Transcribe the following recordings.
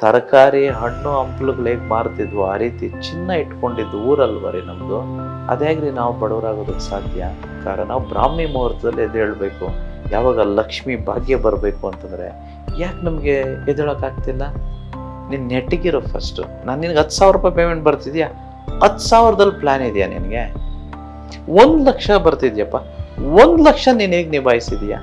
ತರಕಾರಿ ಹಣ್ಣು ಹಂಪ್ಲುಗಳು ಹೇಗೆ ಮಾರ್ತಿದ್ವು. ಆ ರೀತಿ ಚಿನ್ನ ಇಟ್ಕೊಂಡಿದ್ದು ಊರಲ್ವರಿ ನಮ್ಮದು ಅದ್ಯಾಗ್ರಿ ನಾವು ಬಡವರಾಗೋದಕ್ಕೆ ಸಾಧ್ಯ? ಕಾರಣ ನಾವು ಬ್ರಾಹ್ಮಿ ಮುಹೂರ್ತದಲ್ಲಿ ಎದ್ದೇಳಬೇಕು ಯಾವಾಗ ಲಕ್ಷ್ಮಿ ಭಾಗ್ಯ ಬರಬೇಕು ಅಂತಂದರೆ ಯಾಕೆ ನಮಗೆ ಎದ್ದೇಳೋಕ್ಕಾಗ್ತಿಲ್ಲ ನಿನ್ನ ನೆಟ್ಟಿಗಿರೋ ಫಸ್ಟು ನಾನು ನಿನಗೆ ಹತ್ತು ಸಾವಿರ ರೂಪಾಯಿ ಪೇಮೆಂಟ್ ಬರ್ತಿದ್ಯಾ? ಹತ್ತು ಸಾವಿರದಲ್ಲಿ ಪ್ಲ್ಯಾನ್ ಇದೆಯಾ ನಿನಗೆ? ಒಂದು ಲಕ್ಷ ಬರ್ತಿದ್ಯಪ್ಪ. ಒಂದು ಲಕ್ಷ ನೀನು ಹೇಗೆ ನಿಭಾಯಿಸಿದೀಯಾ?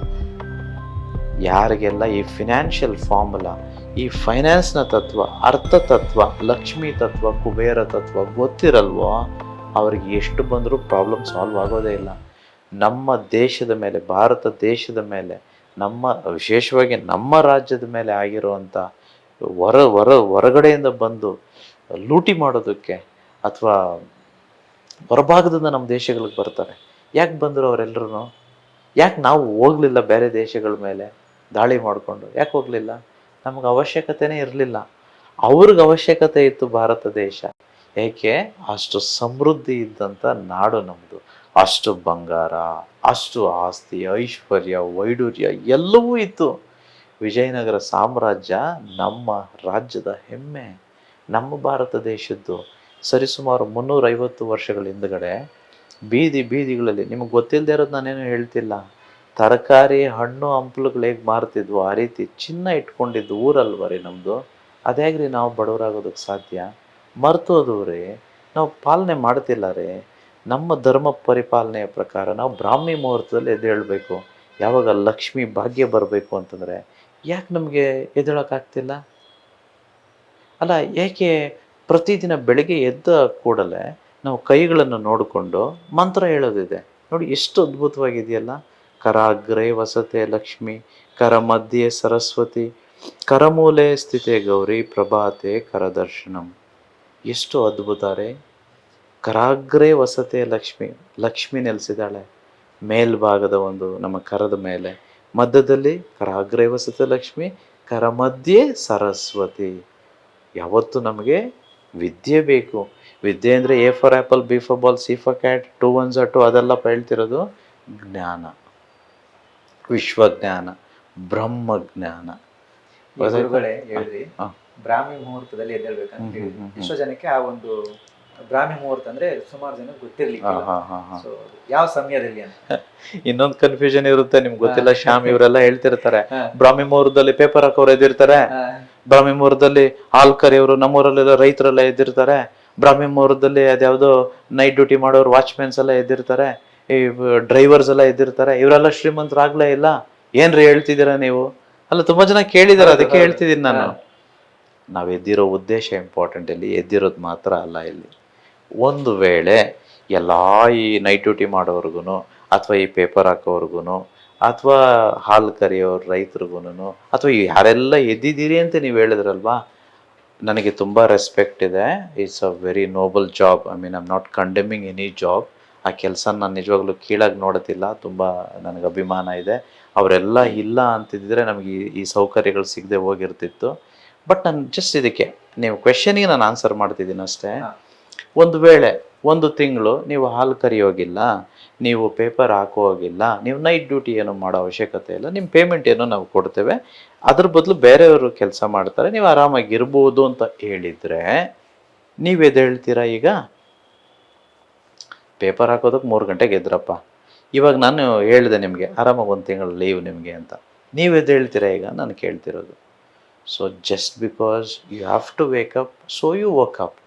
ಯಾರಿಗೆಲ್ಲ ಈ ಫಿನಾನ್ಷಿಯಲ್ ಫಾರ್ಮುಲಾ ಈ ಫೈನಾನ್ಸ್ನ ತತ್ವ, ಅರ್ಥ ತತ್ವ, ಲಕ್ಷ್ಮಿ ತತ್ವ, ಕುಬೇರ ತತ್ವ ಗೊತ್ತಿರಲ್ವೋ, ಅವ್ರಿಗೆ ಎಷ್ಟು ಬಂದರೂ ಪ್ರಾಬ್ಲಮ್ ಸಾಲ್ವ್ ಆಗೋದೇ ಇಲ್ಲ. ನಮ್ಮ ದೇಶದ ಮೇಲೆ, ಭಾರತ ದೇಶದ ಮೇಲೆ, ನಮ್ಮ, ವಿಶೇಷವಾಗಿ ನಮ್ಮ ರಾಜ್ಯದ ಮೇಲೆ ಆಗಿರುವಂಥ ಹೊರ ಹೊರ, ಹೊರಗಡೆಯಿಂದ ಬಂದು ಲೂಟಿ ಮಾಡೋದಕ್ಕೆ ಅಥವಾ ಹೊರಭಾಗದಿಂದ ನಮ್ಮ ದೇಶಗಳಿಗೆ ಬರ್ತಾರೆ. ಯಾಕೆ ಬಂದರು ಅವರೆಲ್ಲರೂ ಯಾಕೆ ನಾವು ಹೋಗಲಿಲ್ಲ ಬೇರೆ ದೇಶಗಳ ಮೇಲೆ ದಾಳಿ ಮಾಡಿಕೊಂಡು? ಯಾಕೆ ಹೋಗಲಿಲ್ಲ? ನಮಗೆ ಅವಶ್ಯಕತೆನೇ ಇರಲಿಲ್ಲ. ಅವ್ರಿಗೆ ಅವಶ್ಯಕತೆ ಇತ್ತು ಭಾರತ ದೇಶ. ಏಕೆ? ಅಷ್ಟು ಸಮೃದ್ಧಿ ಇದ್ದಂಥ ನಾಡು ನಮ್ಮದು ಅಷ್ಟು ಬಂಗಾರ, ಅಷ್ಟು ಆಸ್ತಿ, ಐಶ್ವರ್ಯ ವೈಡೂರ್ಯ ಎಲ್ಲವೂ ಇತ್ತು. ವಿಜಯನಗರ ಸಾಮ್ರಾಜ್ಯ ನಮ್ಮ ರಾಜ್ಯದ ಹೆಮ್ಮೆ. ನಮ್ಮ ಭಾರತ ದೇಶದ್ದು. ಸರಿಸುಮಾರು ಮುನ್ನೂರೈವತ್ತು ವರ್ಷಗಳ ಹಿಂದ್ಗಡೆ ಬೀದಿ ಬೀದಿಗಳಲ್ಲಿ, ನಿಮಗೆ ಗೊತ್ತಿಲ್ಲದೆ ಇರೋದು ನಾನೇನು ಹೇಳ್ತಿಲ್ಲ. ತರಕಾರಿ ಹಣ್ಣು ಹಂಪಲುಗಳು ಹೇಗೆ ಮಾರ್ತಿದ್ವು ಆ ರೀತಿ ಚಿನ್ನ ಇಟ್ಕೊಂಡಿದ್ದು ಊರಲ್ವರಿ ನಮ್ಮದು ಅದ್ಯಾಗ್ರಿ ನಾವು ಬಡವರಾಗೋದಕ್ಕೆ ಸಾಧ್ಯ? ಮರ್ತೋದು ರೀ. ನಾವು ಪಾಲನೆ ಮಾಡ್ತಿಲ್ಲ ರೀ. ನಮ್ಮ ಧರ್ಮ ಪರಿಪಾಲನೆಯ ಪ್ರಕಾರ ನಾವು ಬ್ರಾಹ್ಮಿ ಮುಹೂರ್ತದಲ್ಲಿ ಎದ್ದೇಳಬೇಕು ಯಾವಾಗ ಲಕ್ಷ್ಮಿ ಭಾಗ್ಯ ಬರಬೇಕು ಅಂತಂದರೆ ಯಾಕೆ ನಮಗೆ ಎದ್ದೇಳೋಕ್ಕಾಗ್ತಿಲ್ಲ ಅಲ್ಲ, ಏಕೆ ಪ್ರತಿದಿನ ಬೆಳಗ್ಗೆ ಎದ್ದ ಕೂಡಲೇ ನಾವು ಕೈಗಳನ್ನು ನೋಡಿಕೊಂಡು ಮಂತ್ರ ಹೇಳೋದಿದೆ. ನೋಡಿ, ಎಷ್ಟು ಅದ್ಭುತವಾಗಿದೆಯಲ್ಲ. ಕರಾಗ್ರೆ ವಸತೆ ಲಕ್ಷ್ಮಿ, ಕರ ಮಧ್ಯೆ ಸರಸ್ವತಿ ಕರಮೂಲೆ ಸ್ಥಿತೆ ಗೌರಿ ಪ್ರಭಾತೆ ಕರದರ್ಶನಂ ಎಷ್ಟು ಅದ್ಭುತ ರೇ. ಕರಾಗ್ರೆ ವಸತೆ ಲಕ್ಷ್ಮಿ ಲಕ್ಷ್ಮಿ ನೆಲೆಸಿದಾಳೆ ಮೇಲ್ಭಾಗದ ಒಂದು ನಮ್ಮ ಕರದ ಮೇಲೆ, ಮಧ್ಯದಲ್ಲಿ ಕರಾಗ್ರೇ ವಸತೆ ಲಕ್ಷ್ಮಿ, ಕರ ಮಧ್ಯೆ ಸರಸ್ವತಿ. ಯಾವತ್ತು ನಮಗೆ ವಿದ್ಯೆ ಬೇಕು. ವಿದ್ಯೆ ಅಂದರೆ A for apple B for ball, C for cat, two ಒನ್ ಝ ಟು ಅದೆಲ್ಲ ಹೇಳ್ತಿರೋದು ಜ್ಞಾನ. ವಿಶ್ವಜ್ಞಾನ ಬ್ರಹ್ಮಜ್ಞಾನ. ಗುರುಗಳೇ ಹೇಳಿದ್ರಿ ಬ್ರಾಹ್ಮಿ ಮುಹೂರ್ತದಲ್ಲಿ ಎದ್ದೇಳ್ಬೇಕಂತ. ಎಷ್ಟೋ ಜನಕ್ಕೆ ಆ ಒಂದು ಬ್ರಾಹ್ಮಿ ಮುಹೂರ್ತ ಅಂದ್ರೆ ಸುಮಾರು ಜನ ಗೊತ್ತಿರ್ಲಿಕ್ಕೆ ಯಾವ ಸಮಯದಲ್ಲಿ ಅಂತ. ಇನ್ನೊಂದು ಕನ್ಫ್ಯೂಷನ್ ಇರುತ್ತೆ ನಿಮ್ಗೆ ಗೊತ್ತಿಲ್ಲ ಶ್ಯಾಮ್ ಇವರೆಲ್ಲ ಹೇಳ್ತಿರ್ತಾರೆ. ಬ್ರಾಹ್ಮಿ ಮುಹೂರ್ತದಲ್ಲಿ ಪೇಪರ್ ಹಾಕೋರು ಎದ್ದಿರ್ತಾರೆ. ಬ್ರಾಹ್ಮಿ ಮುಹೂರ್ತದಲ್ಲಿ ಆಲ್ಕರ್ ಇವರು ನಮ್ಮೂರಲ್ಲೆಲ್ಲ ರೈತರೆಲ್ಲ ಎದ್ದಿರ್ತಾರೆ. ಬ್ರಾಹ್ಮಿ ಮುಹೂರ್ತದಲ್ಲಿ ಅದ್ಯಾವುದೋ ನೈಟ್ ಡ್ಯೂಟಿ ಮಾಡೋರು ವಾಚ್ಮೆನ್ಸ್ ಎಲ್ಲ ಎದ್ದಿರ್ತಾರೆ. ಈ ಡ್ರೈವರ್ಸ್ ಎಲ್ಲ ಎದ್ದಿರ್ತಾರೆ ಇವರೆಲ್ಲ ಶ್ರೀಮಂತರಾಗ್ಲೇ ಇಲ್ಲ? ಏನ್ರಿ ಹೇಳ್ತಿದ್ದೀರಾ ನೀವು? ಅಲ್ಲ ತುಂಬಾ ಜನ ಕೇಳಿದಾರೆ ಅದಕ್ಕೆ. ಹೇಳ್ತಿದ್ದೀನಿ ನಾನು. ನಾವು ಎದ್ದಿರೋ ಉದ್ದೇಶ ಇಂಪಾರ್ಟೆಂಟ್ ಇಲ್ಲಿ ಎದ್ದಿರೋದು ಮಾತ್ರ ಅಲ್ಲ ಇಲ್ಲಿ. ಒಂದು ವೇಳೆ ಎಲ್ಲ ಈ ನೈಟ್ ಡ್ಯೂಟಿ ಮಾಡೋರ್ಗು ಅಥವಾ ಈ ಪೇಪರ್ ಹಾಕೋರ್ಗು ಅಥವಾ ಹಾಲು ಕರೆಯೋರು ರೈತರಿಗೂ ಅಥವಾ ಯಾರೆಲ್ಲ ಎದ್ದಿದ್ದೀರಿ ಅಂತ ನೀವು ಹೇಳಿದ್ರಲ್ವಾ ನನಗೆ ತುಂಬ ರೆಸ್ಪೆಕ್ಟ್ ಇದೆ. It's a very noble job I mean I'm not condemning any job ಆ ಕೆಲಸ ನಾನು ನಿಜವಾಗ್ಲೂ ಕೀಳಾಗಿ ನೋಡೋದಿಲ್ಲ ತುಂಬ ನನಗೆ ಅಭಿಮಾನ ಇದೆ. ಅವರೆಲ್ಲ ಇಲ್ಲ ಅಂತಿದ್ದರೆ ನಮಗೆ ಈ- ಈ ಸೌಕರ್ಯಗಳು ಸಿಗದೆ ಹೋಗಿರ್ತಿತ್ತು. ಬಟ್ ನಾನು ಜಸ್ಟ್ ಇದಕ್ಕೆ ನೀವು ಕ್ವೆಶನಿಗೆ ನಾನು ಆನ್ಸರ್ ಮಾಡ್ತಿದ್ದೀನಿ ಅಷ್ಟೇ. ಒಂದು ವೇಳೆ ಒಂದು ತಿಂಗಳು ನೀವು ಹಾಲು ಕರಿಯೋಗಿಲ್ಲ ನೀವು ಪೇಪರ್ ಹಾಕೋ ಹೋಗಿಲ್ಲ ನೀವು ನೈಟ್ ಡ್ಯೂಟಿ ಏನು ಮಾಡೋ ಅವಶ್ಯಕತೆ ಇಲ್ಲ ನಿಮ್ಮ ಪೇಮೆಂಟ್ ಏನೋ ನಾವು ಕೊಡ್ತೇವೆ. ಅದ್ರ ಬದಲು ಬೇರೆಯವರು ಕೆಲಸ ಮಾಡ್ತಾರೆ ನೀವು ಆರಾಮಾಗಿ ಇರ್ಬೋದು ಅಂತ ಹೇಳಿದರೆ ನೀವು ಹೇಳ್ತೀರಾ ಈಗ? ಪೇಪರ್ ಹಾಕೋದಕ್ಕೆ ಮೂರು ಗಂಟೆಗೆ ಎದ್ರಪ್ಪ. ಇವಾಗ ನಾನು ಹೇಳಿದೆ ನಿಮಗೆ, ಆರಾಮಾಗಿ ಒಂದು ತಿಂಗಳು ಲೀವ್ ನಿಮಗೆ ಅಂತ. ನೀವು ಎದ್ದು ಹೇಳ್ತೀರಾ ಈಗ? ನಾನು ಕೇಳ್ತಿರೋದು. So just because you have to wake up so you up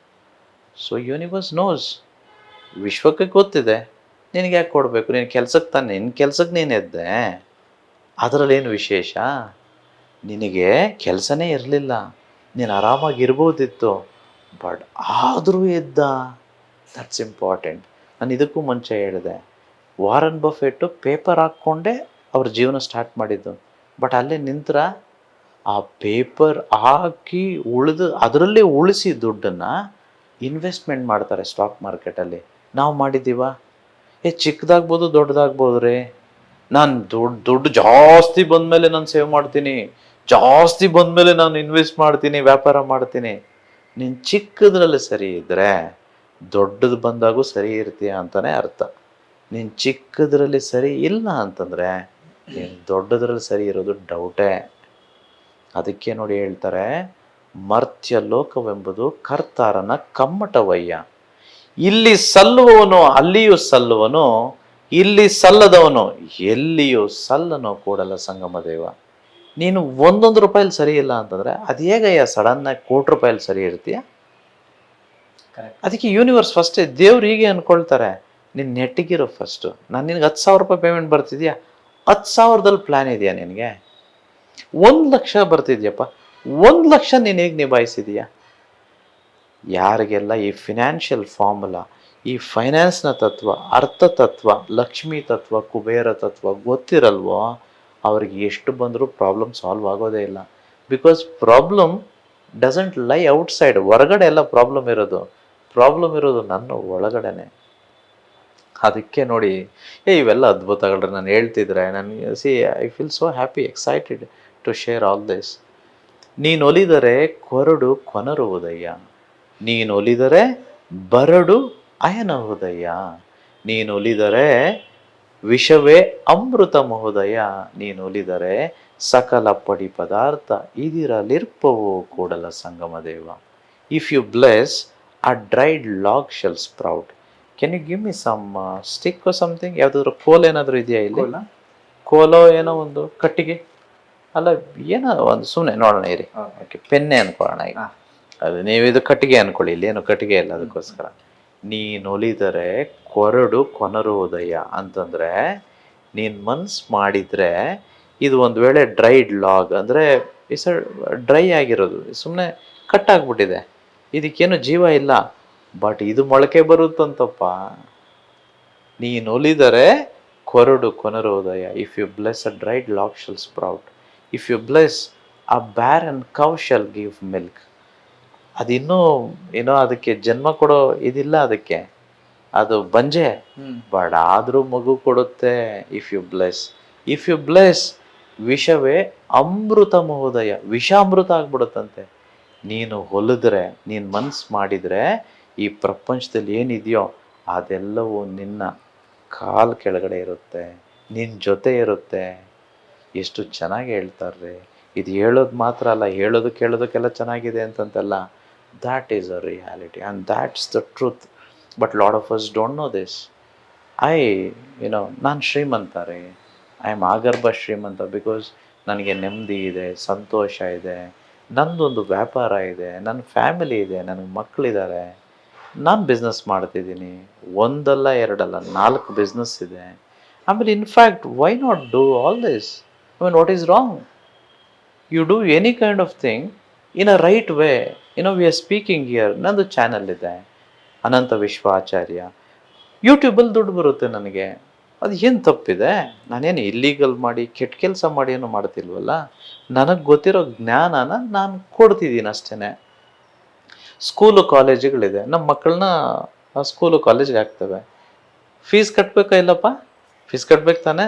so universe knows ವಿಶ್ವಕ್ಕೆ ಗೊತ್ತಿದೆ. ನಿನಗೆ ಯಾಕೆ ಕೊಡಬೇಕು? ನೀನು ಕೆಲಸಕ್ಕೆ ತಾನೆ ನಿನ್ನ ಕೆಲ್ಸಕ್ಕೆ ನೀನು ಎದ್ದೆ. ಅದರಲ್ಲೇನು ವಿಶೇಷ? ನಿನಗೆ ಕೆಲಸನೇ ಇರಲಿಲ್ಲ. ನೀನು ಆರಾಮಾಗಿ ಇರ್ಬೋದಿತ್ತು. ಬಟ್ ಆದರೂ ಎದ್ದ. ದಟ್ಸ್ ಇಂಪಾರ್ಟೆಂಟ್ ನಾನು ಇದಕ್ಕೂ ಮುಂಚೆ ಹೇಳಿದೆ, ವಾರನ್ ಬಫೆಟ್ಟು ಪೇಪರ್ ಹಾಕ್ಕೊಂಡೇ ಅವ್ರ ಜೀವನ ಸ್ಟಾರ್ಟ್ ಮಾಡಿದ್ದು. ಬಟ್ ಅಲ್ಲೇ ನಿಂತ್ರ ಆ ಪೇಪರ್ ಹಾಕಿ ಉಳಿದು, ಅದರಲ್ಲೇ ಉಳಿಸಿ ದುಡ್ಡನ್ನು ಇನ್ವೆಸ್ಟ್ಮೆಂಟ್ ಮಾಡ್ತಾರೆ ಸ್ಟಾಕ್ ಮಾರ್ಕೆಟಲ್ಲಿ. ನಾವು ಮಾಡಿದ್ದೀವ? ಏ, ಚಿಕ್ಕದಾಗ್ಬೋದು, ದೊಡ್ಡದಾಗ್ಬೋದು ರೀ. ನಾನು ದುಡ್ಡು ದುಡ್ಡು ಜಾಸ್ತಿ ಬಂದಮೇಲೆ ನಾನು ಸೇವ್ ಮಾಡ್ತೀನಿ. ಜಾಸ್ತಿ ಬಂದಮೇಲೆ ನಾನು ಇನ್ವೆಸ್ಟ್ ಮಾಡ್ತೀನಿ, ವ್ಯಾಪಾರ ಮಾಡ್ತೀನಿ. ನೀನು ಚಿಕ್ಕದ್ರಲ್ಲಿ ಸರಿ ಇದ್ದರೆ ದೊಡ್ಡದು ಬಂದಾಗೂ ಸರಿ ಇರ್ತೀಯ ಅಂತಲೇ ಅರ್ಥ. ನೀನು ಚಿಕ್ಕದ್ರಲ್ಲಿ ಸರಿ ಇಲ್ಲ ಅಂತಂದರೆ ನೀನು ದೊಡ್ಡದ್ರಲ್ಲಿ ಸರಿ ಇರೋದು ಡೌಟೇ. ಅದಕ್ಕೆ ನೋಡಿ ಹೇಳ್ತಾರೆ, ಮರ್ತ್ಯ ಲೋಕವೆಂಬುದು ಕರ್ತಾರನ ಕಮ್ಮಟವಯ್ಯ. ಇಲ್ಲಿ ಸಲ್ಲುವವನು ಅಲ್ಲಿಯೂ ಸಲ್ಲುವನು, ಇಲ್ಲಿ ಸಲ್ಲದವನು ಎಲ್ಲಿಯೂ ಸಲ್ಲನು ಕೂಡಲ್ಲ ಸಂಗಮ ದೇವ. ನೀನು ಒಂದೊಂದು ರೂಪಾಯಲ್ಲಿ ಸರಿ ಇಲ್ಲ ಅಂತಂದ್ರೆ, ಅದು ಹೇಗಯ್ಯ ಸಡನ್ನಾಗಿ ಕೋಟಿ ರೂಪಾಯಲ್ಲಿ ಸರಿ ಇರ್ತೀಯ? ಅದಕ್ಕೆ ಯೂನಿವರ್ಸ್ ಫಸ್ಟೇ ದೇವ್ರು ಹೀಗೆ ಅನ್ಕೊಳ್ತಾರೆ ನಿನ್ನ ನೆಟ್ಟಿಗಿರೋ ಫಸ್ಟು ನಾನು ನಿನಗೆ ಹತ್ತು ಸಾವಿರ ರೂಪಾಯಿ ಪೇಮೆಂಟ್ ಬರ್ತಿದ್ಯಾ? ಹತ್ತು ಸಾವಿರದಲ್ಲಿ ಪ್ಲ್ಯಾನ್ ಇದೆಯಾ ನಿನಗೆ? ಒಂದು ಲಕ್ಷ ಬರ್ತಿದ್ಯಪ್ಪ. ಒಂದು ಲಕ್ಷ ನೀನು ಹೇಗೆ ನಿಭಾಯಿಸಿದೀಯಾ? ಯಾರಿಗೆಲ್ಲ ಈ ಫಿನಾನ್ಷಿಯಲ್ ಫಾರ್ಮುಲಾ ಈ ಫೈನಾನ್ಸ್ನ ತತ್ವ, ಅರ್ಥ ತತ್ವ, ಲಕ್ಷ್ಮಿ ತತ್ವ, ಕುಬೇರ ತತ್ವ ಗೊತ್ತಿರಲ್ವೋ, ಅವ್ರಿಗೆ ಎಷ್ಟು ಬಂದರೂ ಪ್ರಾಬ್ಲಮ್ ಸಾಲ್ವ್ ಆಗೋದೇ ಇಲ್ಲ. Because problem doesn't lie outside ಹೊರಗಡೆ ಎಲ್ಲ ಪ್ರಾಬ್ಲಮ್ ಇರೋದು. ಪ್ರಾಬ್ಲಮ್ ಇರೋದು ನನ್ನ ಒಳಗಡೆನೆ. ಅದಕ್ಕೆ ನೋಡಿ, ಏ, ಇವೆಲ್ಲ ಅದ್ಭುತಗಳ್ರಿ ನಾನು ಹೇಳ್ತಿದ್ರೆ. ನನಗೆ see I feel so happy excited to share all this ನೀನು ಒಲಿದರೆ ಕೊರಡು ಕೊನರುವುದಯ್ಯ ನೀನು ಒಲಿದರೆ ಬರಡು ಅಯನಹುದಯ್ಯ ನೀನು ಒಲಿದರೆ ವಿಷವೇ ಅಮೃತ ಮಹೋದಯ. ನೀನು ಒಲಿದರೆ ಸಕಲ ಪಡಿ ಪದಾರ್ಥ ಇದಿರಲಿರ್ಪವು Kudala Sangama Deva. If you bless a dried log shall sprout can you give me some stick something ಯಾವುದಾದ್ರು ಕೋಲ್ ಏನಾದರೂ ಇದೆಯಾ ಇಲ್ಲಿ? ಕೋಲೋ? ಏನೋ ಒಂದು ಕಟ್ಟಿಗೆ? ಅಲ್ಲ ಏನೋ ಒಂದು ಸುಮ್ಮನೆ ನೋಡೋಣ ಇರಿ. ಓಕೆ ಪೆನ್ನೆ ಅನ್ಕೊಳ್ಳೋಣ ಈಗ ಅದು ನೀವು ಇದು ಕಟ್ಟಿಗೆ ಅನ್ಕೊಳ್ಳಿ ಇಲ್ಲಿ ಏನು ಕಟ್ಟಿಗೆ ಇಲ್ಲ ಅದಕ್ಕೋಸ್ಕರ. ನೀನು ಒಲಿದರೆ ಕೊರಡು ಕೊನರುವುದಯ್ಯ. ಅಂತಂದರೆ ನೀನು ಮನ್ಸು ಮಾಡಿದರೆ ಇದು ಒಂದು ವೇಳೆ ಡ್ರೈಡ್ ಲಾಗ್ ಅಂದರೆ ಡ್ರೈ ಆಗಿರೋದು. ಸುಮ್ಮನೆ ಕಟ್ ಆಗ್ಬಿಟ್ಟಿದೆ ಇದಕ್ಕೇನು ಜೀವ ಇಲ್ಲ. ಬಟ್ ಇದು ಮೊಳಕೆ ಬರುತ್ತಂತಪ್ಪ. ನೀನು ಒಲಿದರೆ ಕೊರಡು ಕೊನರೋದಯ if you bless a dried log shall sprout if you bless a barren cow shall give milk ಅದಿನ್ನೂ ಏನೋ ಅದಕ್ಕೆ ಜನ್ಮ ಕೊಡೋ ಇದಿಲ್ಲ ಅದಕ್ಕೆ. ಅದು ಬಂಜೆ. ಬಟ್ ಆದರೂ ಮಗು ಕೊಡುತ್ತೆ. If you bless if you bless ವಿಷವೇ ಅಮೃತ ಮಹೋದಯ ವಿಷಾಮೃತ ಆಗ್ಬಿಡುತ್ತಂತೆ. ನೀನು ಹೊಲಿದ್ರೆ, ನೀನು ಮನಸ್ಸು ಮಾಡಿದರೆ ಈ ಪ್ರಪಂಚದಲ್ಲಿ ಏನಿದೆಯೋ ಅದೆಲ್ಲವೂ ನಿನ್ನ ಕಾಲ್ ಕೆಳಗಡೆ ಇರುತ್ತೆ ನಿನ್ನ ಜೊತೆ ಇರುತ್ತೆ. ಎಷ್ಟು ಚೆನ್ನಾಗಿ ಹೇಳ್ತಾರೆ ಇದು ಹೇಳೋದು ಮಾತ್ರ ಅಲ್ಲ, ಹೇಳೋದು ಕೇಳೋದಕ್ಕೆಲ್ಲ ಚೆನ್ನಾಗಿದೆ ಅಂತಂತಲ್ಲ that is a reality and that's the truth but lot of us don't know this I you know ನಾನು ಶ್ರೀಮಂತ ರೀ. ಐ ಆಮ್ ಆಗರ್ಭ ಶ್ರೀಮಂತ ಬಿಕಾಸ್ ನನಗೆ ನೆಮ್ಮದಿ ಇದೆ, ಸಂತೋಷ ಇದೆ. ನಂದೊಂದು ವ್ಯಾಪಾರ ಇದೆ ನನ್ನ ಫ್ಯಾಮಿಲಿ ಇದೆ ನನಗೆ ಮಕ್ಕಳಿದ್ದಾರೆ ನಾನು ಬಿಸ್ನೆಸ್ ಮಾಡ್ತಿದ್ದೀನಿ. ಒಂದಲ್ಲ ಎರಡಲ್ಲ, ನಾಲ್ಕು ಬಿಸ್ನೆಸ್ ಇದೆ. ಆಮೇಲೆ in fact why not do all this I mean what is wrong you do any kind of thing in a right way ಏನೋ ವಿ ಆರ್ ಸ್ಪೀಕಿಂಗ್ ಇಯರ್ ನಂದು ಚಾನಲ್ ಇದೆ. ಅನಂತ ವಿಶ್ವಾಚಾರ್ಯ. ಯೂಟ್ಯೂಬಲ್ಲಿ ದುಡ್ಡು ಬರುತ್ತೆ ನನಗೆ. ಅದು ಏನು ತಪ್ಪಿದೆ? ನಾನೇನು ಇಲ್ಲೀಗಲ್ ಮಾಡಿ ಕೆಟ್ಟ ಕೆಲಸ ಮಾಡಿ ಏನು ಮಾಡ್ತಿಲ್ವಲ್ಲ? ನನಗೆ ಗೊತ್ತಿರೋ ಜ್ಞಾನನ ನಾನು ಕೊಡ್ತಿದ್ದೀನಿ ಅಷ್ಟೇ ಸ್ಕೂಲು ಕಾಲೇಜುಗಳಿದೆ ನಮ್ಮ ಮಕ್ಕಳನ್ನ ಸ್ಕೂಲು ಕಾಲೇಜ್ಗೆ ಹಾಕ್ತವೆ. ಫೀಸ್ ಕಟ್ಬೇಕಾ ಇಲ್ಲಪ್ಪ? ಫೀಸ್ ಕಟ್ಬೇಕು ತಾನೇ?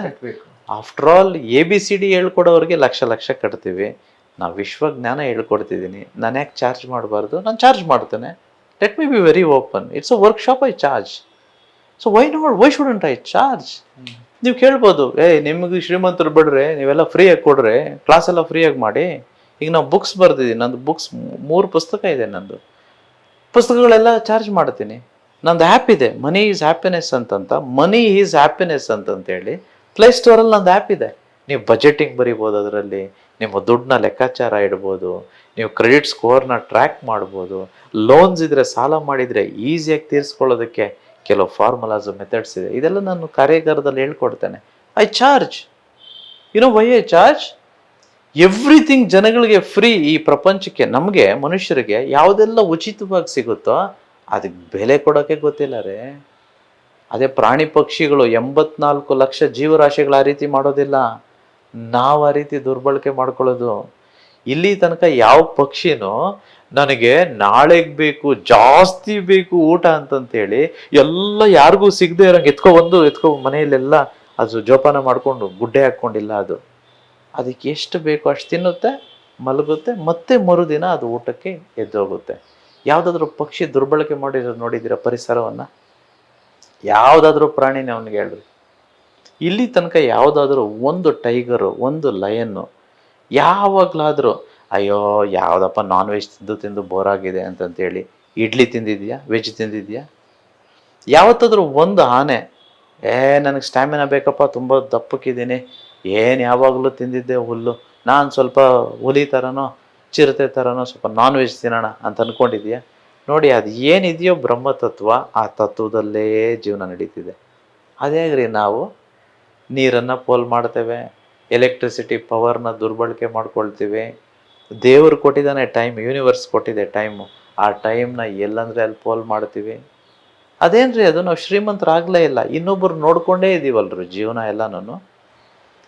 After all A B C D ಹೇಳ್ಕೊಡೋರಿಗೆ lakh lakh ಕಟ್ತೀವಿ. ನಾವು ವಿಶ್ವಜ್ಞಾನ ಹೇಳ್ಕೊಡ್ತಿದ್ದೀನಿ ನಾನು ಯಾಕೆ ಚಾರ್ಜ್ ಮಾಡಬಾರ್ದು? ನಾನು ಚಾರ್ಜ್ ಮಾಡ್ತೇನೆ. Let me be very open it's a workshop I charge so why not why shouldn't I charge. ನೀವು ಕೇಳ್ಬೋದು ಏ ನಿಮಗೆ ಶ್ರೀಮಂತರು ಬಿಡ್ರಿ, ನೀವೆಲ್ಲ ಫ್ರೀಯಾಗಿ ಕೊಡ್ರಿ ಕ್ಲಾಸ್ ಎಲ್ಲ ಫ್ರೀಯಾಗಿ ಮಾಡಿ. ಈಗ ನಾವು ಬುಕ್ಸ್ ಬರ್ದಿದ್ದೀನಿ ನಂದು ಬುಕ್ಸ್ ಮೂರು ಪುಸ್ತಕ ಇದೆ ನಂದು. ಪುಸ್ತಕಗಳೆಲ್ಲ ಚಾರ್ಜ್ ಮಾಡ್ತೀನಿ. ನಂದು ಆ್ಯಪ್ ಇದೆ ಮನಿ ಈಸ್ ಹ್ಯಾಪಿನೆಸ್ ಅಂತಂತ ಮನಿ ಈಸ್ ಹ್ಯಾಪಿನೆಸ್ ಅಂತಂತೇಳಿ ಪ್ಲೇಸ್ಟೋರಲ್ಲಿ ನಂದು ಆ್ಯಪ್ ಇದೆ. ನೀವು ಬಜೆಟಿಂಗ್ ಬರಿಬೋದು ಅದರಲ್ಲಿ, ನಿಮ್ಮ ದುಡ್ಡನ್ನ ಲೆಕ್ಕಾಚಾರ ಇಡ್ಬೋದು, ನೀವು ಕ್ರೆಡಿಟ್ ಸ್ಕೋರ್ನ ಟ್ರ್ಯಾಕ್ ಮಾಡ್ಬೋದು ಲೋನ್ಸ್ ಇದ್ರೆ ಸಾಲ ಮಾಡಿದರೆ ಈಸಿಯಾಗಿ ತೀರಿಸ್ಕೊಳ್ಳೋದಕ್ಕೆ ಕೆಲವು ಫಾರ್ಮುಲಾಸ್ ಮೆಥಡ್ಸ್ ಇದೆ. ಇದೆಲ್ಲ ನಾನು ಕಾರ್ಯಾಗಾರದಲ್ಲಿ ಹೇಳ್ಕೊಡ್ತೇನೆ. I charge you know why I charge everything ಜನಗಳಿಗೆ ಫ್ರೀ ಈ ಪ್ರಪಂಚಕ್ಕೆ, ನಮಗೆ, ಮನುಷ್ಯರಿಗೆ ಯಾವುದೆಲ್ಲ ಉಚಿತವಾಗಿ ಸಿಗುತ್ತೋ ಅದಕ್ಕೆ ಬೆಲೆ ಕೊಡೋಕ್ಕೆ ಗೊತ್ತಿಲ್ಲ ರೀ. ಅದೇ ಪ್ರಾಣಿ ಪಕ್ಷಿಗಳು ಎಂಬತ್ನಾಲ್ಕು ಲಕ್ಷ ಜೀವರಾಶಿಗಳು ಆ ರೀತಿ ಮಾಡೋದಿಲ್ಲ. ನಾವು ಆ ರೀತಿ ದುರ್ಬಳಕೆ ಮಾಡ್ಕೊಳ್ಳೋದು. ಇಲ್ಲಿ ತನಕ ಯಾವ ಪಕ್ಷಿನೂ ನನಗೆ ನಾಳೆಗೆ ಬೇಕು, ಜಾಸ್ತಿ ಬೇಕು ಊಟ ಅಂತಂತೇಳಿ ಎಲ್ಲ ಯಾರಿಗೂ ಸಿಗದೆ ಇರೋಂಗೆ ಎತ್ಕೊ ಬಂದು, ಎತ್ಕೊ ಮನೆಯಲ್ಲೆಲ್ಲ ಅದು ಜೋಪಾನ ಮಾಡಿಕೊಂಡು ಗುಡ್ಡೆ ಹಾಕ್ಕೊಂಡಿಲ್ಲ ಅದು. ಅದಕ್ಕೆ ಎಷ್ಟು ಬೇಕು ಅಷ್ಟು ತಿನ್ನುತ್ತೆ, ಮಲಗುತ್ತೆ, ಮತ್ತೆ ಮರುದಿನ ಅದು ಊಟಕ್ಕೆ ಎದ್ದೋಗುತ್ತೆ. ಯಾವುದಾದ್ರೂ ಪಕ್ಷಿ ದುರ್ಬಳಕೆ ಮಾಡಿರೋದು ನೋಡಿದ್ದೀರಾ ಪರಿಸರವನ್ನು? ಯಾವುದಾದ್ರೂ ಪ್ರಾಣಿನೇ ಅವನಿಗೆ ಹೇಳ್ರಿ. ಇಲ್ಲಿ ತನಕ ಯಾವುದಾದ್ರೂ ಒಂದು ಟೈಗರು, ಒಂದು ಲಯನ್ನು ಯಾವಾಗಲಾದರೂ ಅಯ್ಯೋ, ಯಾವುದಪ್ಪ ನಾನ್ ವೆಜ್ ತಿಂದು ತಿಂದು ಬೋರ್ ಆಗಿದೆ ಅಂತಂತೇಳಿ ಇಡ್ಲಿ ತಿಂದಿದ್ಯಾ? ವೆಜ್ ತಿಂದಿದ್ಯಾ? ಯಾವತ್ತಾದರೂ ಒಂದು ಆನೆ. ಏ, ನನಗೆ ಸ್ಟ್ಯಾಮಿನಾ ಬೇಕಪ್ಪ, ತುಂಬ ದಪ್ಪಕ್ಕಿದ್ದೀನಿ. ಏನು ಯಾವಾಗಲೂ ತಿಂದಿದ್ದೆ ಹುಲ್ಲು. ನಾನು ಸ್ವಲ್ಪ ಹುಲಿ ಥರನೋ ಚಿರತೆ ಥರನೋ ಸ್ವಲ್ಪ ನಾನ್ ವೆಜ್ ತಿನ್ನೋಣ ಅಂತ ಅಂದ್ಕೊಂಡಿದ್ಯಾ ನೋಡಿ, ಅದು ಏನಿದೆಯೋ ಬ್ರಹ್ಮತತ್ವ ಆ ತತ್ವದಲ್ಲೇ ಜೀವನ ನಡೀತಿದೆ. ಅದೇ ರೀ ನಾವು ನೀರನ್ನು ಪೋಲ್ ಮಾಡ್ತೇವೆ ಎಲೆಕ್ಟ್ರಿಸಿಟಿ ಪವರ್ನ ದುರ್ಬಳಕೆ ಮಾಡ್ಕೊಳ್ತೀವಿ ದೇವರು ಕೊಟ್ಟಿದ್ದಾನೆ ಟೈಮ್ ಯೂನಿವರ್ಸ್ ಕೊಟ್ಟಿದೆ ಟೈಮು ಆ ಟೈಮ್ನ ಎಲ್ಲಂದ್ರೆ ಅಲ್ಲಿ ಪೋಲ್ ಮಾಡ್ತೀವಿ. ಅದೇನ್ರಿ ಅದು? ನಾವು ಶ್ರೀಮಂತರಾಗಲೇ ಇಲ್ಲ. ಇನ್ನೊಬ್ಬರು ನೋಡ್ಕೊಂಡೇ ಇದ್ದೀವಲ್ರಿ ಜೀವನ ಎಲ್ಲನೂ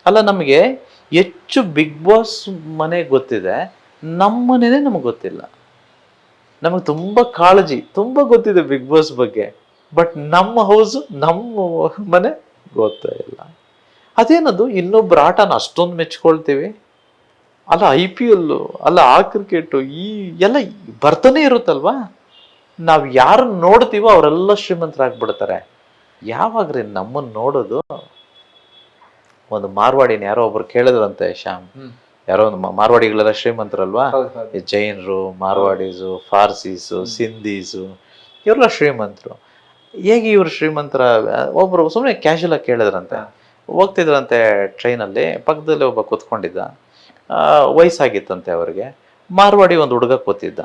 ಅಲ್ಲ, ನಮಗೆ ಹೆಚ್ಚು ಬಿಗ್ ಬಾಸ್ ಮನೆ ಗೊತ್ತಿದೆ. ನಮ್ಮ ಮನೆನೇ ನಮಗೆ ಗೊತ್ತಿಲ್ಲ. ನಮಗೆ ತುಂಬ ಕಾಳಜಿ, ತುಂಬ ಗೊತ್ತಿದೆ ಬಿಗ್ ಬಾಸ್ ಬಗ್ಗೆ. ಬಟ್ ನಮ್ಮ ಹೌಸು ನಮ್ಮ ಮನೆ ಗೊತ್ತೇ ಇಲ್ಲ. ಅದೇನದು? ಇನ್ನೊಬ್ಬರ ಆಟನ ಅಷ್ಟೊಂದು ಮೆಚ್ಕೊಳ್ತೀವಿ. ಅಲ್ಲ ಐ ಪಿ ಎಲ್ಲು ಅಲ್ಲ ಆ ಕ್ರಿಕೆಟು ಈ ಎಲ್ಲ ಬರ್ತಾನೆ ಇರುತ್ತಲ್ವಾ? ನಾವು ಯಾರನ್ನ ನೋಡ್ತೀವೋ ಅವರೆಲ್ಲ ಶ್ರೀಮಂತರಾಗ್ಬಿಡ್ತಾರೆ. ಯಾವಾಗ್ರಿ ನಮ್ಮನ್ನು ನೋಡೋದು? ಒಂದು ಮಾರ್ವಾಡಿನ ಯಾರೋ ಒಬ್ರು ಕೇಳಿದ್ರಂತೆ ಶ್ಯಾಮ್. ಯಾರೋ ಒಂದು ಮಾರ್ವಾಡಿಗಳೆಲ್ಲ ಶ್ರೀಮಂತರಲ್ವಾ? ಜೈನರು ಮಾರ್ವಾಡೀಸು ಫಾರ್ಸೀಸು ಸಿಂಧೀಸು ಇವರೆಲ್ಲ ಶ್ರೀಮಂತರು. ಹೇಗೆ ಇವರು ಶ್ರೀಮಂತರ? ಒಬ್ರು ಸುಮ್ಮನೆ ಕ್ಯಾಶುಯಲ್ ಆಗಿ ಕೇಳಿದ್ರಂತೆ. ಹೋಗ್ತಿದ್ರಂತೆ ಟ್ರೈನಲ್ಲಿ ಪಕ್ಕದಲ್ಲಿ ಒಬ್ಬ ಕೂತ್ಕೊಂಡಿದ್ದ. ವಯಸ್ಸಾಗಿತ್ತಂತೆ ಅವರಿಗೆ. ಮಾರ್ವಾಡಿ ಒಂದು ಹುಡುಗ ಕೂತಿದ್ದ.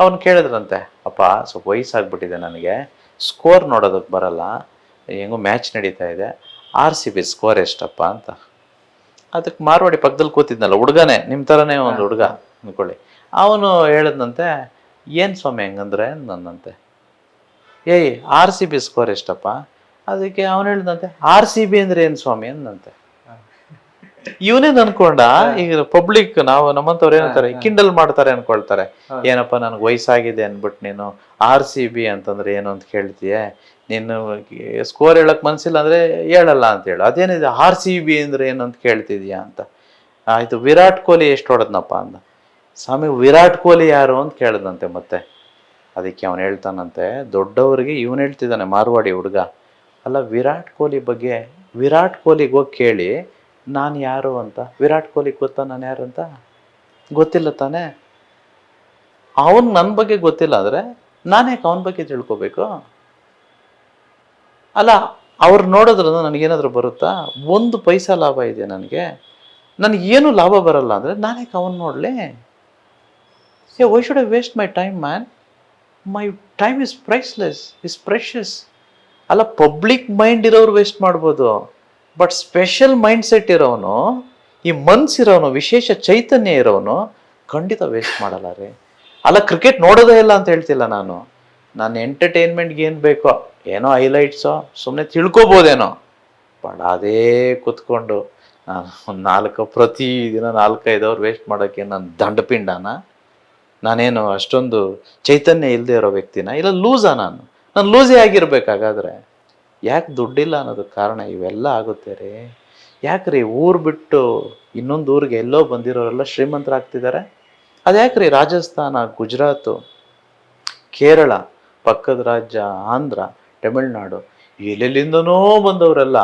ಅವನು ಕೇಳಿದ್ರಂತೆ ಅಪ್ಪ ಸ್ವಲ್ಪ ವಯಸ್ಸಾಗ್ಬಿಟ್ಟಿದೆ ನನಗೆ. ಸ್ಕೋರ್ ನೋಡೋದಕ್ಕೆ ಬರಲ್ಲ. ಹೆಂಗೋ ಮ್ಯಾಚ್ ನಡೀತಾ ಇದೆ. ಆರ್ ಸಿ ಬಿ ಸ್ಕೋರ್ ಎಷ್ಟಪ್ಪ ಅಂತ. ಅದಕ್ಕೆ ಮಾರ್ವಾಡಿ ಪಕ್ಕದಲ್ಲಿ ಕೂತಿದ್ನಲ್ಲ ಹುಡುಗನೇ ನಿಮ್ಮ ಥರನೇ ಒಂದು ಹುಡುಗ ಅಂದ್ಕೊಳ್ಳಿ ಅವನು ಹೇಳಿದ್ನಂತೆ ಏನು ಸ್ವಾಮಿ ಹೆಂಗಂದ್ರೆ? ನನ್ನಂತೆ ಏಯ್ ಆರ್ ಸಿ ಬಿ ಸ್ಕೋರ್ ಎಷ್ಟಪ್ಪ? ಅದಕ್ಕೆ ಅವನು ಹೇಳಿದಂತೆ ಆರ್ ಸಿ ಬಿ ಅಂದರೆ ಏನು ಸ್ವಾಮಿ? ಅಂದಂತೆ ಇವನೇ ಅನ್ಕೊಂಡ ಈಗ ಪಬ್ಲಿಕ್ ನಾವು ನಮ್ಮಂತವ್ರು ಏನಂತಾರೆ ಕಿಂಡಲ್ ಮಾಡ್ತಾರೆ ಅನ್ಕೊಳ್ತಾರೆ. ಏನಪ್ಪ ನನ್ಗೆ ವಯಸ್ಸಾಗಿದೆ ಅನ್ಬಿಟ್ಟು ನೀನು ಆರ್ ಸಿ ಬಿ ಅಂತಂದ್ರೆ ಏನು ಅಂತ ಕೇಳ್ತೀಯ? ನೀನು ಸ್ಕೋರ್ ಹೇಳಕ್ ಮನ್ಸಿಲ್ಲ ಅಂದ್ರೆ ಹೇಳಲ್ಲ ಅಂತ ಹೇಳು. ಅದೇನಿದೆ ಆರ್ ಸಿ ಬಿ ಅಂದ್ರೆ ಏನು ಅಂತ ಕೇಳ್ತಿದ್ಯಾ ಅಂತ. ಆಯ್ತು ವಿರಾಟ್ ಕೊಹ್ಲಿ ಎಷ್ಟು ಹೊಡೆದ್ನಪ್ಪ ಅಂದ. ಸ್ವಾಮಿ ವಿರಾಟ್ ಕೊಹ್ಲಿ ಯಾರು ಅಂತ ಕೇಳ್ದಂತೆ ಮತ್ತೆ. ಅದಕ್ಕೆ ಅವನು ಹೇಳ್ತಾನಂತೆ ದೊಡ್ಡವರಿಗೆ ಇವನು ಹೇಳ್ತಿದ್ದಾನೆ ಮಾರ್ವಾಡಿ ಹುಡುಗ. ಅಲ್ಲ ವಿರಾಟ್ ಕೊಹ್ಲಿ ಬಗ್ಗೆ ವಿರಾಟ್ ಕೊಹ್ಲಿಗೆ ಹೋಗಿ ಕೇಳಿ ನಾನು ಯಾರು ಅಂತ? ವಿರಾಟ್ ಕೊಹ್ಲಿ ಗೊತ್ತಾ ನಾನು ಯಾರು ಅಂತ? ಗೊತ್ತಿಲ್ಲ ತಾನೇ. ಅವನ್ ನನ್ನ ಬಗ್ಗೆ ಗೊತ್ತಿಲ್ಲ ಆದರೆ ನಾನು ಅವನ ಬಗ್ಗೆ ತಿಳ್ಕೊಬೇಕು? ಅಲ್ಲ, ಅವ್ರು ನೋಡೋದ್ರಿಂದ ನನಗೇನಾದರೂ ಬರುತ್ತಾ? ಒಂದು ಪೈಸಾ ಲಾಭ ಇದೆ ನನಗೆ? ನನಗೇನು ಲಾಭ ಬರಲ್ಲ ಅಂದರೆ ನಾನು ಅವನ್ ನೋಡಲಿ? ಏ why should I waste my time man my time is priceless is precious ಅಲ್ಲ ಪಬ್ಲಿಕ್ ಮೈಂಡ್ ಇರೋರು ವೇಸ್ಟ್ ಮಾಡ್ಬೋದು. ಬಟ್ ಸ್ಪೆಷಲ್ ಮೈಂಡ್ ಸೆಟ್ ಇರೋನು, ಈ ಮನ್ಸಿರೋನು ವಿಶೇಷ ಚೈತನ್ಯ ಇರೋನು, ಖಂಡಿತ ವೇಸ್ಟ್ ಮಾಡಲ್ಲ ರೀ. ಅಲ್ಲ ಕ್ರಿಕೆಟ್ ನೋಡೋದೇ ಇಲ್ಲ ಅಂತ ಹೇಳ್ತಿಲ್ಲ ನಾನು. ನಾನು ಎಂಟರ್ಟೈನ್ಮೆಂಟ್ಗೆ ಏನು ಬೇಕೋ, ಏನೋ ಹೈಲೈಟ್ಸೋ ಸುಮ್ಮನೆ ತಿಳ್ಕೊಬೋದೇನೋ. ಬಟ್ ಅದೇ ಕುತ್ಕೊಂಡು, ನಾನು ಒಂದು ನಾಲ್ಕು ಪ್ರತಿದಿನ ನಾಲ್ಕೈದು ಅವ್ರು ವೇಸ್ಟ್ ಮಾಡೋಕ್ಕೆ ನಾನು ದಂಡಪಿಂಡನ. ನಾನೇನು ಅಷ್ಟೊಂದು ಚೈತನ್ಯ ಇಲ್ಲದೆ ಇರೋ ವ್ಯಕ್ತಿನ, ಇಲ್ಲ ಲೂಸಾ ನಾನು. ನಾನು ಲೂಸೇ ಆಗಿರ್ಬೇಕಾಗಾದ್ರೆ. ಯಾಕೆ ದುಡ್ಡಿಲ್ಲ ಅನ್ನೋದಕ್ಕೆ ಕಾರಣ ಇವೆಲ್ಲ ಆಗುತ್ತೆ ರೀ. ಯಾಕ್ರಿ ಊರು ಬಿಟ್ಟು ಇನ್ನೊಂದು ಊರಿಗೆ ಎಲ್ಲೋ ಬಂದಿರೋರೆಲ್ಲ ಶ್ರೀಮಂತರಾಗ್ತಿದ್ದಾರೆ ಅದ್ಯಾಕ್ರಿ ರಾಜಸ್ಥಾನ, ಗುಜರಾತು, ಕೇರಳ, ಪಕ್ಕದ ರಾಜ್ಯ ಆಂಧ್ರ, ತಮಿಳ್ನಾಡು ಎಲ್ಲೆಲ್ಲಿಂದನೋ ಬಂದವರೆಲ್ಲ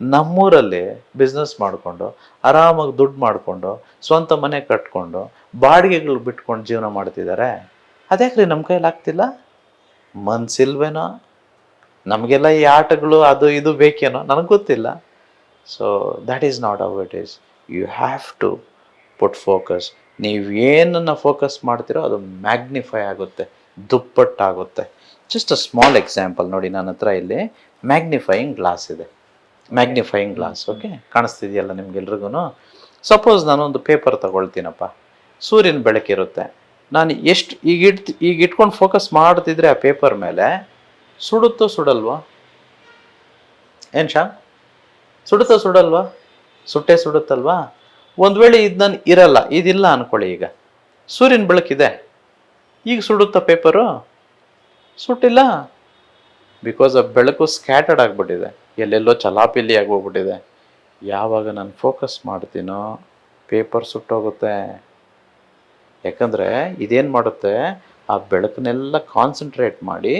ನಮ್ಮೂರಲ್ಲಿ ಬಿಸ್ನೆಸ್ ಮಾಡಿಕೊಂಡು, ಆರಾಮಾಗಿ ದುಡ್ಡು ಮಾಡಿಕೊಂಡು, ಸ್ವಂತ ಮನೆ ಕಟ್ಕೊಂಡು, ಬಾಡಿಗೆಗಳು ಬಿಟ್ಕೊಂಡು ಜೀವನ ಮಾಡ್ತಿದ್ದಾರೆ ಅದ್ಯಾಕ್ರಿ ನಮ್ಮ ಕೈಲಿ ಆಗ್ತಿಲ್ಲ? ಮನ್ಸಿಲ್ವೇನೋ? ನಮಗೆಲ್ಲ ಈ ಆಟಗಳು ಅದು ಇದು ಬೇಕೇನೋ ನನಗೆ ಗೊತ್ತಿಲ್ಲ. So that is not of it is you have to put focus ನೀವು ಏನನ್ನು ಫೋಕಸ್ ಮಾಡ್ತೀರೋ ಅದು ಮ್ಯಾಗ್ನಿಫೈ ಆಗುತ್ತೆ, ದುಪ್ಪಟ್ಟಾಗುತ್ತೆ. ಜಸ್ಟ್ ಅ ಸ್ಮಾಲ್ ಎಕ್ಸಾಂಪಲ್ ನೋಡಿ ನನ್ನ ಹತ್ರ ಇಲ್ಲಿ ಮ್ಯಾಗ್ನಿಫೈಯಿಂಗ್ ಗ್ಲಾಸ್ ಇದೆ. ಮ್ಯಾಗ್ನಿಫೈಯಿಂಗ್ ಗ್ಲಾಸ್ ಓಕೆ ಕಾಣಿಸ್ತಿದೆಯಲ್ಲ ನಿಮ್ಗೆಲ್ರಿಗೂ ಸಪೋಸ್ ನಾನು ಒಂದು ಪೇಪರ್ ತಗೊಳ್ತೀನಪ್ಪ. ಸೂರ್ಯನ ಬೆಳಕಿರುತ್ತೆ. ನಾನು ಎಷ್ಟು ಈಗ ಇಟ್ ಈಗ ಇಟ್ಕೊಂಡು ಫೋಕಸ್ ಮಾಡ್ತಿದ್ರೆ ಆ ಪೇಪರ್ ಮೇಲೆ ಸುಡುತ್ತೋ ಸುಡಲ್ವಾ? ಏನು ಶಾ ಸುಡುತ್ತೋ ಸುಡಲ್ವಾ? ಸುಟ್ಟೆ ಸುಡುತ್ತಲ್ವಾ? ಒಂದು ವೇಳೆ ಇದು ನಾನು ಇರಲ್ಲ, ಇದಿಲ್ಲ ಅನ್ಕೊಳ್ಳಿ ಈಗ. ಸೂರ್ಯನ ಬೆಳಕಿದೆ. ಈಗ ಸುಡುತ್ತಾ ಪೇಪರು? ಸುಟ್ಟಿಲ್ಲ? ಬಿಕಾಸ್ ಆ ಬೆಳಕು ಸ್ಕ್ಯಾಟರ್ಡ್ ಆಗಿಬಿಟ್ಟಿದೆ. ಎಲ್ಲೆಲ್ಲೋ ಚಲಾಪಿಲಿ ಆಗೋಗ್ಬಿಟ್ಟಿದೆ. ಯಾವಾಗ ನಾನು ಫೋಕಸ್ ಮಾಡ್ತೀನೋ, ಪೇಪರ್ ಸುಟ್ಟೋಗುತ್ತೆ. ಯಾಕಂದರೆ ಇದೇನು ಮಾಡುತ್ತೆ? ಆ ಬೆಳಕನ್ನೆಲ್ಲ ಕಾನ್ಸಂಟ್ರೇಟ್ ಮಾಡಿ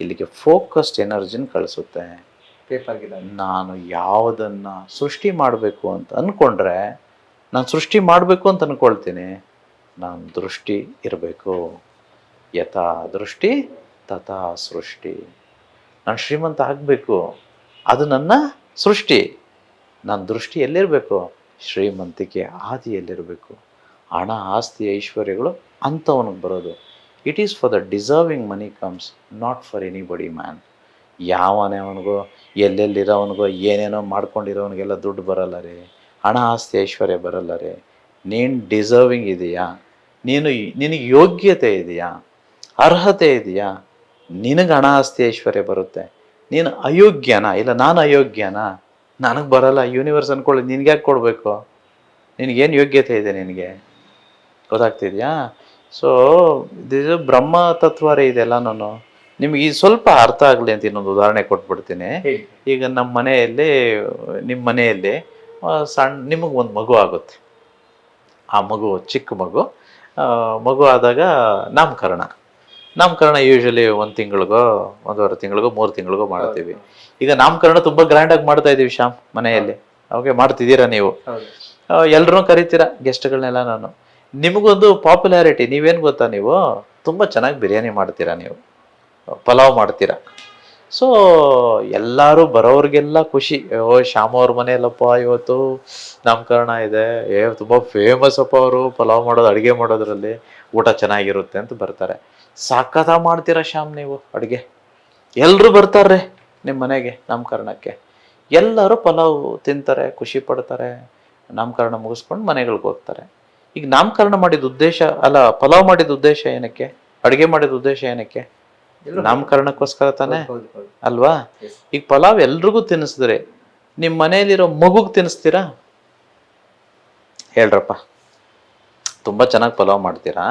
ಇಲ್ಲಿಗೆ ಫೋಕಸ್ಡ್ ಎನರ್ಜಿನ ಕಳಿಸುತ್ತೆ. ಪೇಪರ್ಗೆ ನಾನು ಯಾವುದನ್ನು ಸೃಷ್ಟಿ ಮಾಡಬೇಕು ಅಂತ ಅಂದ್ಕೊಂಡ್ರೆ ನಾನು ಸೃಷ್ಟಿ ಮಾಡಬೇಕು ಅಂತ ಅಂದ್ಕೊಳ್ತೀನಿ ನಾನು ದೃಷ್ಟಿ ಇರಬೇಕು. ಯಥಾ ದೃಷ್ಟಿ ತಥಾ ಸೃಷ್ಟಿ. ನಾನು ಶ್ರೀಮಂತ ಆಗಬೇಕು. ಅದು ನನ್ನ ಸೃಷ್ಟಿ. ನನ್ನ ದೃಷ್ಟಿ ಎಲ್ಲಿರಬೇಕು? ಶ್ರೀಮಂತಿಕೆ ಆದಿಯಲ್ಲಿರಬೇಕು. ಹಣ ಆಸ್ತಿ ಐಶ್ವರ್ಯಗಳು ಅಂಥವನಿಗೆ ಬರೋದು. It is for the deserving money comes not for anybody man ಯಾವನೇ ಅವನಿಗೋ, ಎಲ್ಲೆಲ್ಲಿರೋವನಿಗೋ, ಏನೇನೋ ಮಾಡ್ಕೊಂಡಿರೋವನಿಗೆಲ್ಲ ದುಡ್ಡು ಬರಲ್ಲ ರೀ. ಹಣ ಆಸ್ತಿ, ಐಶ್ವರ್ಯ ಬರಲ್ಲ ರೀ. ನೀನು ಡಿಸರ್ವಿಂಗ್ ಇದೆಯಾ? ನೀನು ನಿನಗೆ ಯೋಗ್ಯತೆ ಇದೆಯಾ? ಅರ್ಹತೆ ಇದೆಯಾ? ನಿನಗೆ ಹಣ, ಆಸ್ತಿ, ಐಶ್ವರ್ಯ ಬರುತ್ತೆ. ನೀನು ಅಯೋಗ್ಯನಾ? ಇಲ್ಲ, ನಾನು ಅಯೋಗ್ಯನಾ? ನನಗೆ ಬರಲ್ಲ ಯೂನಿವರ್ಸ್ ಅಂದ್ಕೊಳ್ಳಿ ನಿನಗ್ಯಾಕೆ ಕೊಡಬೇಕು? ನಿನಗೇನು ಯೋಗ್ಯತೆ ಇದೆ ನಿನಗೆ? ಗೊತ್ತಾಗ್ತಿದ್ಯಾ? ಸೊ ಇದು ಬ್ರಹ್ಮ ತತ್ವರೇ ಇದೆಲ್ಲ ನಾನು ನಿಮ್ಗೆ ಈ ಸ್ವಲ್ಪ ಅರ್ಥ ಆಗಲಿ ಅಂತ ಇನ್ನೊಂದು ಉದಾಹರಣೆ ಕೊಟ್ಬಿಡ್ತೀನಿ ಈಗ ನಮ್ಮ ಮನೆಯಲ್ಲಿ ನಿಮ್ಮ ಮನೆಯಲ್ಲಿ ಸಣ್ಣ ನಿಮಗೆ ಒಂದು ಮಗು ಆಗುತ್ತೆ ಆ ಮಗು ಚಿಕ್ಕ ಮಗು ಮಗು ಆದಾಗ ನಾಮಕರಣ ನಾಮಕರಣ ಯೂಶಲಿ ಒಂದು ತಿಂಗಳಿಗೋ ಒಂದೂವರೆ ತಿಂಗಳಿಗೋ ಮೂರು ತಿಂಗಳಿಗೋ ಮಾಡ್ತೀವಿ ಈಗ ನಾಮಕರಣ ತುಂಬ ಗ್ರ್ಯಾಂಡಾಗಿ ಮಾಡ್ತಾ ಇದ್ದೀವಿ ಶ್ಯಾಮ್ ಮನೆಯಲ್ಲಿ. ಓಕೆ ಮಾಡ್ತಿದ್ದೀರಾ ನೀವು? ಎಲ್ಲರೂ ಕರಿತೀರಾ ಗೆಸ್ಟ್ಗಳನ್ನೆಲ್ಲ ನಾನು? ನಿಮಗೊಂದು ಪಾಪ್ಯುಲಾರಿಟಿ ನೀವೇನು ಗೊತ್ತಾ ನೀವು? ತುಂಬ ಚೆನ್ನಾಗಿ ಬಿರಿಯಾನಿ ಮಾಡ್ತೀರಾ ನೀವು? ಪಲಾವ್ ಮಾಡ್ತೀರಾ? ಸೊ ಎಲ್ಲರೂ ಬರೋರಿಗೆಲ್ಲ ಖುಷಿ. ಓ, ಶ್ಯಾಮ ಅವ್ರ ಮನೆಯಲ್ಲಪ್ಪ, ಇವತ್ತು ನಾಮಕರಣ ಇದೆ. ಏ, ತುಂಬ ಫೇಮಸ್ ಅಪ್ಪ ಅವರು. ಪಲಾವ್ ಮಾಡೋದು, ಅಡುಗೆ ಮಾಡೋದ್ರಲ್ಲಿ ಊಟ ಚೆನ್ನಾಗಿರುತ್ತೆ ಅಂತ ಬರ್ತಾರೆ. ಸಾಕತ ಮಾಡ್ತೀರಾ ಶ್ಯಾಮ್ ನೀವು ಅಡುಗೆ? ಎಲ್ಲರೂ ಬರ್ತಾರೆ ನಿಮ್ಮ ಮನೆಗೆ ನಾಮಕರಣಕ್ಕೆ. ಎಲ್ಲರೂ ಪಲಾವ್ ತಿಂತಾರೆ, ಖುಷಿ ಪಡ್ತಾರೆ. ನಾಮಕರಣ ಮುಗಿಸ್ಕೊಂಡು ಮನೆಗಳಿಗೆ ಹೋಗ್ತಾರೆ. ಈಗ ನಾಮಕರಣ ಮಾಡಿದ ಉದ್ದೇಶ ಅಲ್ಲ ಪಲಾವ್ ಮಾಡಿದ ಉದ್ದೇಶ ಏನಕ್ಕೆ? ಅಡುಗೆ ಮಾಡಿದ ಉದ್ದೇಶ ಏನಕ್ಕೆ? ನಾಮಕರಣಕ್ಕೋಸ್ಕರ ತಾನೇ? ಅಲ್ವಾ. ಈಗ ಪಲಾವ್ ಎಲ್ರಿಗೂ ತಿನ್ನಿಸಿದ್ರೆ ನಿಮ್ಮ ಮನೆಯಲ್ಲಿರೋ ಮಗುಗ್ ತಿನ್ನಿಸ್ತೀರಾ? ಹೇಳ್ರಪ್ಪ. ತುಂಬಾ ಚೆನ್ನಾಗಿ ಪಲಾವ್ ಮಾಡ್ತೀರಾ?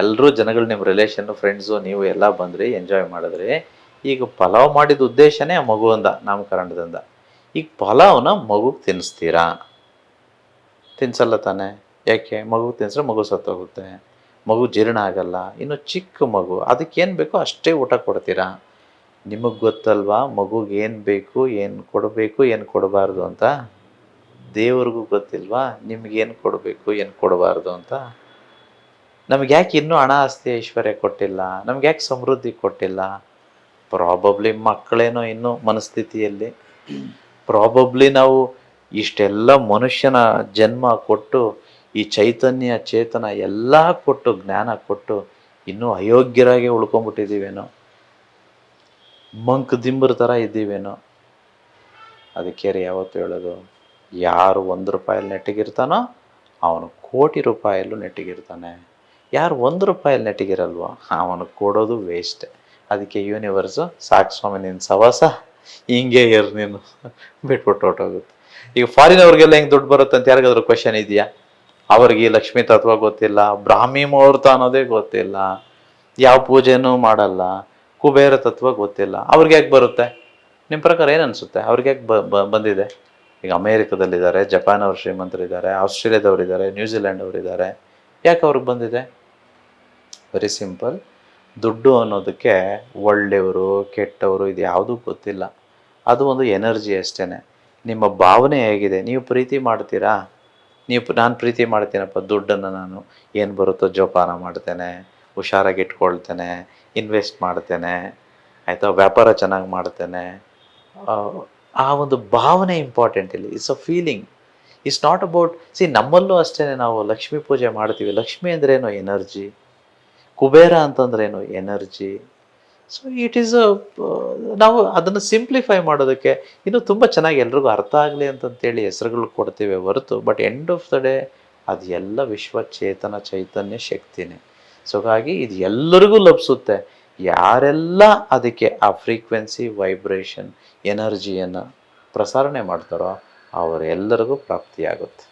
ಎಲ್ಲರೂ ಜನಗಳು ನಿಮ್ಮ ರಿಲೇಷನ್ ಫ್ರೆಂಡ್ಸು ನೀವು ಎಲ್ಲ ಬಂದ್ರಿ ಎಂಜಾಯ್ ಮಾಡಿದ್ರಿ. ಈಗ ಪಲಾವ್ ಮಾಡಿದ ಉದ್ದೇಶನೇ ಆ ಅಂದ ನಾಮಕರಣದಿಂದ. ಈಗ ಪಲಾವ್ನ ಮಗುಗೆ ತಿನ್ನಿಸ್ತೀರಾ? ತಿನ್ಸಲ್ಲ ತಾನೆ? ಯಾಕೆ? ಮಗು ತಿನ್ಸಿದ್ರೆ ಮಗು ಸತ್ತೋಗುತ್ತೆ. ಮಗು ಜೀರ್ಣ ಆಗಲ್ಲ. ಇನ್ನು ಚಿಕ್ಕ ಮಗು ಅದಕ್ಕೇನು ಬೇಕೋ ಅಷ್ಟೇ ಊಟ ಕೊಡ್ತೀರಾ? ನಿಮಗೆ ಗೊತ್ತಲ್ವಾ? ಮಗುಗೆ ಏನು ಬೇಕು, ಏನು ಕೊಡಬೇಕು, ಏನು ಕೊಡಬಾರ್ದು ಅಂತ? ದೇವ್ರಿಗೂ ಗೊತ್ತಿಲ್ವಾ? ನಿಮ್ಗೇನು ಕೊಡಬೇಕು, ಏನು ಕೊಡಬಾರ್ದು ಅಂತ? ನಮ್ಗೆ ಯಾಕೆ ಇನ್ನೂ ಹಣ ಆಸ್ತಿ ಐಶ್ವರ್ಯ ಕೊಟ್ಟಿಲ್ಲ? ನಮ್ಗೆ ಯಾಕೆ ಸಮೃದ್ಧಿ ಕೊಟ್ಟಿಲ್ಲ? ಪ್ರಾಬಬ್ಲಿ ಮಕ್ಕಳೇನೋ ಇನ್ನೂ ಮನಸ್ಥಿತಿಯಲ್ಲಿ. ಪ್ರಾಬಬ್ಲಿ ನಾವು ಇಷ್ಟೆಲ್ಲ ಮನುಷ್ಯನ ಜನ್ಮ ಕೊಟ್ಟು ಈ ಚೈತನ್ಯ, ಚೇತನ ಎಲ್ಲ ಕೊಟ್ಟು, ಜ್ಞಾನ ಕೊಟ್ಟು ಇನ್ನೂ ಅಯೋಗ್ಯರಾಗಿ ಉಳ್ಕೊಂಬಿಟ್ಟಿದ್ದೀವೇನೋ ಮಂಕ್ ದಿಂಬರ ಥರ ಇದ್ದೀವೇನೋ? ಅದಕ್ಕೆ ಯಾವತ್ತು ಹೇಳೋದು? ಯಾರು ಒಂದು ರೂಪಾಯಲ್ಲಿ ನೆಟ್ಟಿಗಿರ್ತಾನೋ ಅವನು ಕೋಟಿ ರೂಪಾಯಲ್ಲೂ ನೆಟ್ಟಿಗಿರ್ತಾನೆ. ಯಾರು ಒಂದು ರೂಪಾಯಲ್ಲಿ ನೆಟ್ಟಿಗಿರಲ್ವೋ ಅವನು ಕೊಡೋದು ವೇಸ್ಟ್ ಅದಕ್ಕೆ ಯೂನಿವರ್ಸು ಸಾಕು ಸ್ವಾಮಿ ನಿನ್ನ ಸವಾಸ ಹಿಂಗೆ ಇರು ನೀನು. ಬಿಟ್ಬಿಟ್ಟು ಹೊಟ್ಟೋಗುತ್ತೆ ಈಗ ಫಾರಿನ್ ಅವ್ರಿಗೆಲ್ಲ ಹೆಂಗೆ ದುಡ್ಡು ಬರುತ್ತೆ ಅಂತ ಯಾರಿಗಾದ್ರೂ ಕ್ವಶನ್ ಇದೆಯಾ? ಅವ್ರಿಗೆ ಲಕ್ಷ್ಮೀ ತತ್ವ ಗೊತ್ತಿಲ್ಲ, ಬ್ರಾಹ್ಮಿ ಮುಹೂರ್ತ ಅನ್ನೋದೇ ಗೊತ್ತಿಲ್ಲ, ಯಾವ ಪೂಜೆನೂ ಮಾಡಲ್ಲ, ಕುಬೇರ ತತ್ವ ಗೊತ್ತಿಲ್ಲ. ಅವ್ರಿಗೆ ಯಾಕೆ ಬರುತ್ತೆ? ನಿಮ್ಮ ಪ್ರಕಾರ ಏನು ಅನಿಸುತ್ತೆ? ಅವ್ರಿಗೆ ಯಾಕೆ ಬಂದಿದೆ? ಈಗ ಅಮೇರಿಕದಲ್ಲಿದ್ದಾರೆ ಜಪಾನ್ ಅವ್ರು ಶ್ರೀಮಂತರಿದ್ದಾರೆ, ಆಸ್ಟ್ರೇಲಿಯಾದವರಿದ್ದಾರೆ ನ್ಯೂಜಿಲೆಂಡ್ ಅವರಿದ್ದಾರೆ ಯಾಕೆ ಅವ್ರಿಗೆ ಬಂದಿದೆ? ವೆರಿ ಸಿಂಪಲ್ ದುಡ್ಡು ಅನ್ನೋದಕ್ಕೆ ಒಳ್ಳೆಯವರು, ಕೆಟ್ಟವರು ಇದು ಯಾವುದೂ ಗೊತ್ತಿಲ್ಲ. ಅದು ಒಂದು ಎನರ್ಜಿ ಅಷ್ಟೇ ನಿಮ್ಮ ಭಾವನೆ ಹೇಗಿದೆ? ನೀವು ಪ್ರೀತಿ ಮಾಡ್ತೀರಾ? ನೀವು ನಾನು ಪ್ರೀತಿ ಮಾಡ್ತೀನಪ್ಪ ದುಡ್ಡನ್ನು ನಾನು ಏನು ಬರುತ್ತೋ ಜೋಪಾನ ಮಾಡ್ತೇನೆ ಹುಷಾರಾಗಿ ಇಟ್ಕೊಳ್ತೇನೆ ಇನ್ವೆಸ್ಟ್ ಮಾಡ್ತೇನೆ ಆಯಿತಾ ವ್ಯಾಪಾರ ಚೆನ್ನಾಗಿ ಮಾಡ್ತೇನೆ. ಆ, ಒಂದು ಭಾವನೆ ಇಂಪಾರ್ಟೆಂಟ್ ಇಲ್ಲಿ. It's a feeling it's not about see ನಮ್ಮಲ್ಲೂ ಅಷ್ಟೇ ನಾವು ಲಕ್ಷ್ಮೀ ಪೂಜೆ ಮಾಡ್ತೀವಿ. ಲಕ್ಷ್ಮಿ ಅಂದ್ರೇನು? ಎನರ್ಜಿ ಕುಬೇರ ಅಂತಂದ್ರೇನು? ಎನರ್ಜಿ ಸೊ ಇಟ್ ಈಸ್ ನಾವು ಅದನ್ನು ಸಿಂಪ್ಲಿಫೈ ಮಾಡೋದಕ್ಕೆ ಇನ್ನೂ ತುಂಬ ಚೆನ್ನಾಗಿ ಎಲ್ರಿಗೂ ಅರ್ಥ ಆಗಲಿ ಅಂತಂತೇಳಿ ಹೆಸರುಗಳು ಕೊಡ್ತೀವಿ ಹೊರತು but end of the day ಅದು ಎಲ್ಲ ವಿಶ್ವ ಚೇತನ ಚೈತನ್ಯ ಶಕ್ತಿನೇ. ಸೊ ಹಾಗಾಗಿ ಇದು ಎಲ್ಲರಿಗೂ ಲಭಿಸುತ್ತೆ. ಯಾರೆಲ್ಲ ಅದಕ್ಕೆ ಆ ಫ್ರೀಕ್ವೆನ್ಸಿ ವೈಬ್ರೇಷನ್ ಎನರ್ಜಿಯನ್ನು ಪ್ರಸಾರಣೆ ಮಾಡ್ತಾರೋ ಅವರೆಲ್ಲರಿಗೂ ಪ್ರಾಪ್ತಿಯಾಗುತ್ತೆ.